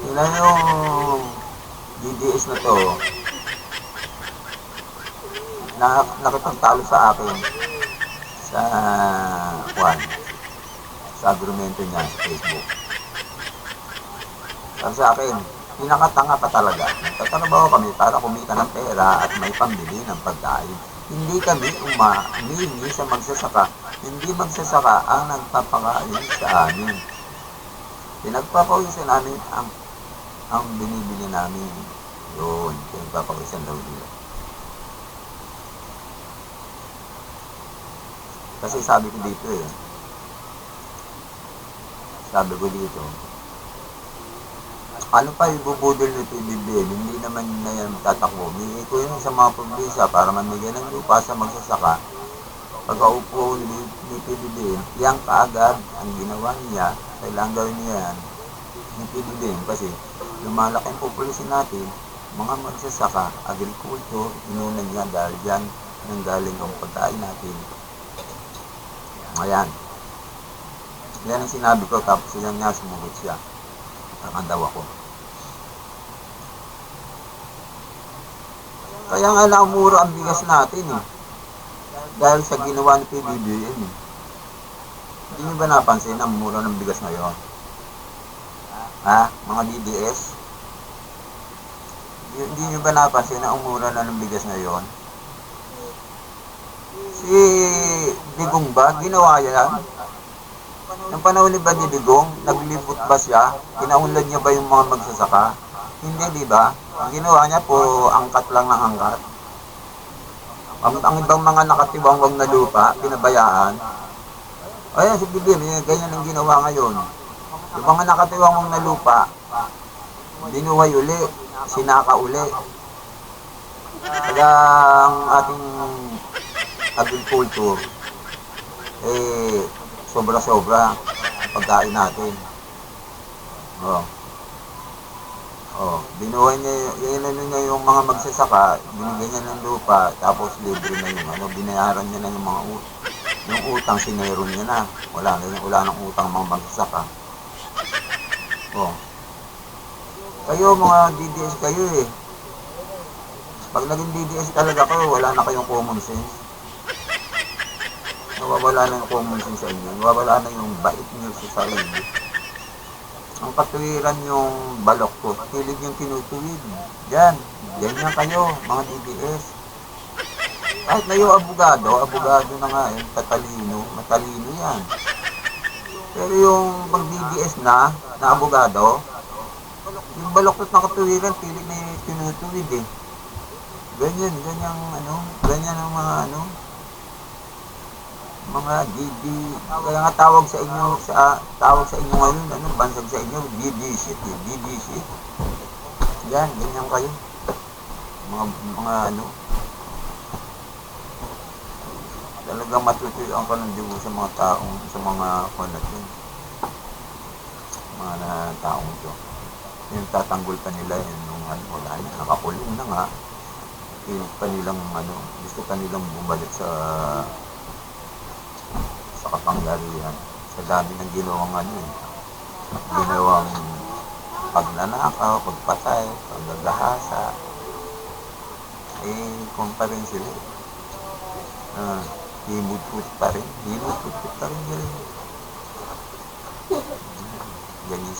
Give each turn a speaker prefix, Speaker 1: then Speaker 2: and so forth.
Speaker 1: Tingnan yung DDS na to. Na, nakipagtalo sa akin sa kwan sa agrumento niya sa Facebook. Sabi sa akin, pinakatanga ka talaga. Nagtatrabaho kami para kumita ng pera at may pambili ng pagkain. Hindi kami uma, humihingi sa magsasaka. Hindi magsasaka ang nagpapakain sa amin. Pinagpapawisan namin ang ang binibili namin. Yun, pinagpapawisan daw nila. Kasi sabi ko dito eh, sabi ko dito, ano pa ibubudol ni PBBM? Hindi naman na yan tatakbo. Bigay ko yun sa mga probinsya para mamigay ng lupa sa magsasaka. Pagkaupo ni, ni PBBM, yan kaagad ang ginawa niya. Kailangan gawin niya yan ni PBBM kasi lumalaki ang populasyon natin, mga magsasaka, agriculture, inunan niya dahil dyan nang galing ang pagkain natin. Ayan. Yan ang sinabi ko, tapos yan nga sumugot siya. Tama daw ako. Kaya nga naumura ang bigas natin eh. Dahil sa ginawa ni PBBM eh. Hindi niyo ba napansin ang mura ng bigas ngayon? Ha? Mga DDS? Hindi niyo ba napansin na umura na ng bigas ngayon? Si Digong ba? Ginawa yan? Nung panahon ni Bani Digong, naglibot ba siya? Kinaunlad niya ba yung mga magsasaka? Hindi, di ba? Ang ginawa niya, puro angkat lang ng angkat. Ang, ang ibang mga nakatiwangwang na lupa, pinabayaan. Ayan, si Bibim, eh, ganyan ang ginawa ngayon. Yung mga nakatiwangwang na lupa, binuhay uli, sinaka uli. Kaya ang ating agriculture, eh, sobra-sobra ang pagkain natin. Oh. Oh, binuhay niya, yun ano niya yung mga magsasaka, binigyan niya ng lupa, tapos libre na yung ano, binayaran niya na yung mga ut yung utang sinero niya na. Wala na wala nang utang mga magsasaka. Oh. Kayo mga DDS kayo eh. Pag naging DDS talaga kayo, wala na kayong common sense. Nawawala na yung common sense sa inyo. Nawawala na yung bait niyo sa sarili. Ang katuwiran yung balok ko. Hilig yung tinutuwid. Yan. Ganyan kayo, mga DDS. Kahit na yung abogado, abogado na nga eh, tatalino, matalino yan. Pero yung pag DDS na, na abogado, yung baloktot na katuwiran, pilit yung tinutuwid eh. Ganyan, ganyan, ano, ganyan ang mga, ano, mga DD, kaya nga tawag sa inyo, sa, tawag sa inyo ngayon, ano, bansag sa inyo, DD shit, eh, DD shit. Yan, ganyan kayo. Mga, mga, ano, talagang matutuyuan ka ng dugo sa mga taong, sa mga kunat yun. Mga na taong to. Yung tatanggol pa nila yun, nung ano, wala na, nakakulong na nga. Yung kanilang, ano, gusto kanilang bumalik sa sa kapangyarihan. Sa dami ng ginawang ano eh. Ginawang pagnanakaw, pagpatay, paggagahasa. Eh, kung pa rin sila eh. Ah, himut-hut pa rin. Himut-hut pa rin sila. Ganyan